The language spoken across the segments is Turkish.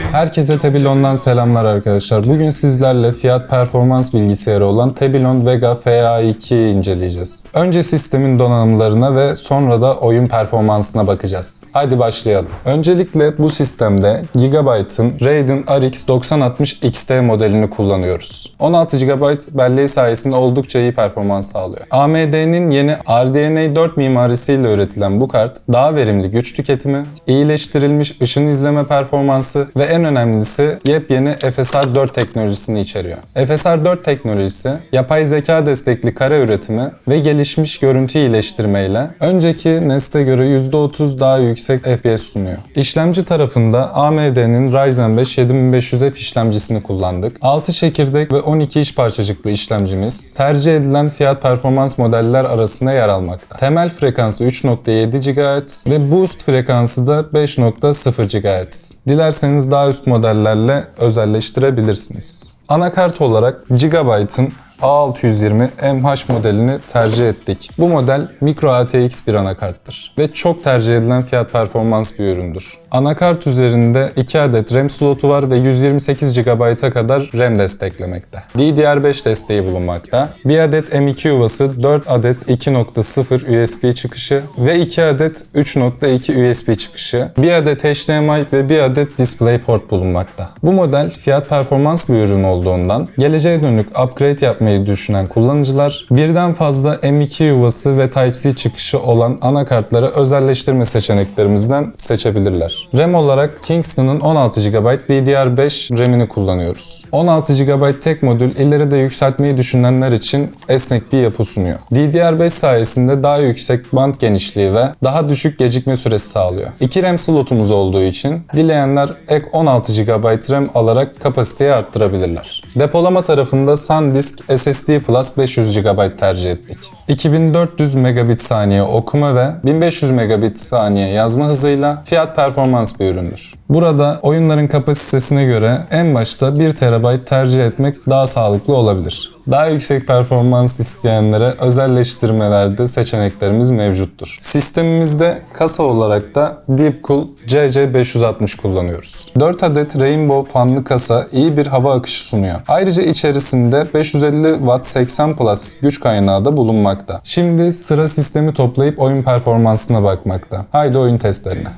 Herkese Tebilon'dan selamlar arkadaşlar. Bugün sizlerle fiyat performans bilgisayarı olan Tebilon Vega FA2'yi inceleyeceğiz. Önce sistemin donanımlarına ve sonra da oyun performansına bakacağız. Hadi başlayalım. Öncelikle bu sistemde Gigabyte'ın Radeon RX 9060 XT modelini kullanıyoruz. 16 GB belleği sayesinde oldukça iyi performans sağlıyor. AMD'nin yeni RDNA 4 mimarisiyle üretilen bu kart daha verimli güç tüketimi, iyileştirilmiş ışın izleme performansı ve en önemlisi yepyeni FSR 4 teknolojisini içeriyor. FSR 4 teknolojisi yapay zeka destekli kare üretimi ve gelişmiş görüntü iyileştirmeyle önceki nesle göre %30 daha yüksek FPS sunuyor. İşlemci tarafında AMD'nin Ryzen 5 7500F işlemcisini kullandık. 6 çekirdek ve 12 iş parçacıklı işlemcimiz tercih edilen fiyat performans modeller arasında yer almakta. Temel frekansı 3.7 GHz ve boost frekansı da 5.0 GHz. Dilerseniz daha üst modellerle özelleştirebilirsiniz. Anakart olarak Gigabyte'ın A620 MH modelini tercih ettik. Bu model micro ATX bir anakarttır ve çok tercih edilen fiyat performans bir üründür. Anakart üzerinde 2 adet RAM slotu var ve 128 GB'a kadar RAM desteklemekte. DDR5 desteği bulunmakta. 1 adet M2 yuvası, 4 adet 2.0 USB çıkışı ve 2 adet 3.2 USB çıkışı, 1 adet HDMI ve 1 adet DisplayPort bulunmakta. Bu model fiyat performans bir ürün olduğundan geleceğe dönük upgrade yapmayı düşünen kullanıcılar birden fazla M2 yuvası ve Type-C çıkışı olan anakartları özelleştirme seçeneklerimizden seçebilirler. RAM olarak Kingston'ın 16 GB DDR5 RAM'ini kullanıyoruz. 16 GB tek modül ileride yükseltmeyi düşünenler için esnek bir yapı sunuyor. DDR5 sayesinde daha yüksek band genişliği ve daha düşük gecikme süresi sağlıyor. 2 RAM slotumuz olduğu için dileyenler ek 16 GB RAM alarak kapasiteyi arttırabilirler. Depolama tarafında SanDisk SSD Plus 500 GB tercih ettik. 2400 megabit saniye okuma ve 1500 megabit saniye yazma hızıyla fiyat performans bir üründür. Burada oyunların kapasitesine göre en başta 1 TB tercih etmek daha sağlıklı olabilir. Daha yüksek performans isteyenlere özelleştirmelerde seçeneklerimiz mevcuttur. Sistemimizde kasa olarak da Deepcool CC560 kullanıyoruz. 4 adet Rainbow fanlı kasa iyi bir hava akışı sunuyor. Ayrıca içerisinde 550 Watt 80 Plus güç kaynağı da bulunmakta. Şimdi sıra sistemi toplayıp oyun performansına bakmakta. Haydi oyun testlerine.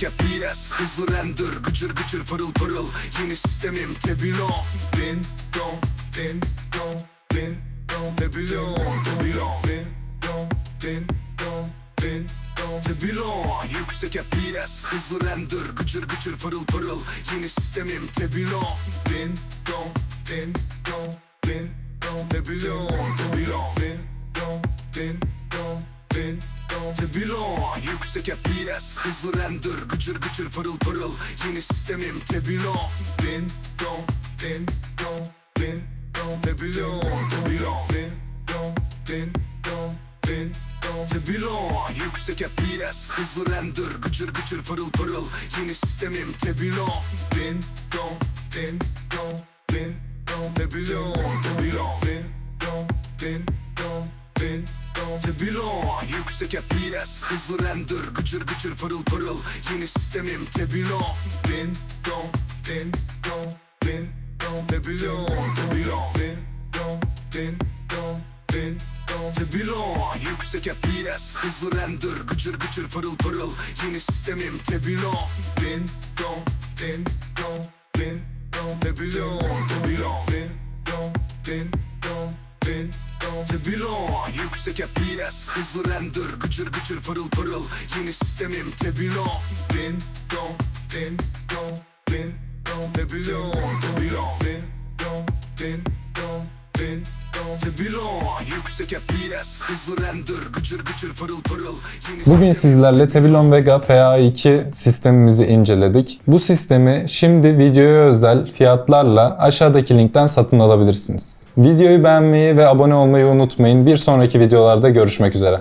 FPS Hızlı render Gıcır gıcır pırıl pırıl. Yeni sistemim Tebilon Bin dom bin dom bin dom Tebilon Tebilon bin dom bin dom bin dom Tebilon Yüksek FPS Hızlı render Gıcır gıcır pırıl pırıl. Yeni sistemim Tebilon Bin dom bin dom bin dom Tebilon Tebilon bin dom bin dom bin dom Tebilon Yüksek FPS Hızlı render Gıcır gıcır pırıl pırıl. Yeni sistemim Tebilon Bin dom bin dom bin dom. Tebilon Tebilon bin dom bin dom bin dom. Tebilon Yüksek FPS Hızlı render Gıcır gıcır pırıl pırıl. Yeni sistemim Tebilon Bin dom bin dom bin dom. Tebilon Tebilon bin dom bin dom. bin dom Tebilon Yüksek FPS Hızlı render Gıcır gıcır pırıl pırıl. Yeni sistemim Tebilon Bin dom bin dom bin dom Tebilon Tebilon bin dom bin dom bin dom Tebilon Yüksek FPS Hızlı render Gıcır gıcır pırıl pırıl. Yeni sistemim Tebilon Bin dom bin dom bin dom Tebilon Tebilon bin bin dom Tebilon Yüksek FPS Hızlı render Gıcır gıcır pırıl pırıl. Yeni sistemim Tebilon Bin dom bin dom bin dom Tebilon Tebilon bin dom bin dom bin dom Tebilon Yüksek FPS Hızlı render Gıcır gıcır pırıl pırıl Yeni Bugün sizlerle Tebilon Vega FA2 sistemimizi inceledik. Bu sistemi şimdi videoya özel fiyatlarla aşağıdaki linkten satın alabilirsiniz. Videoyu beğenmeyi ve abone olmayı unutmayın. Bir sonraki videolarda görüşmek üzere.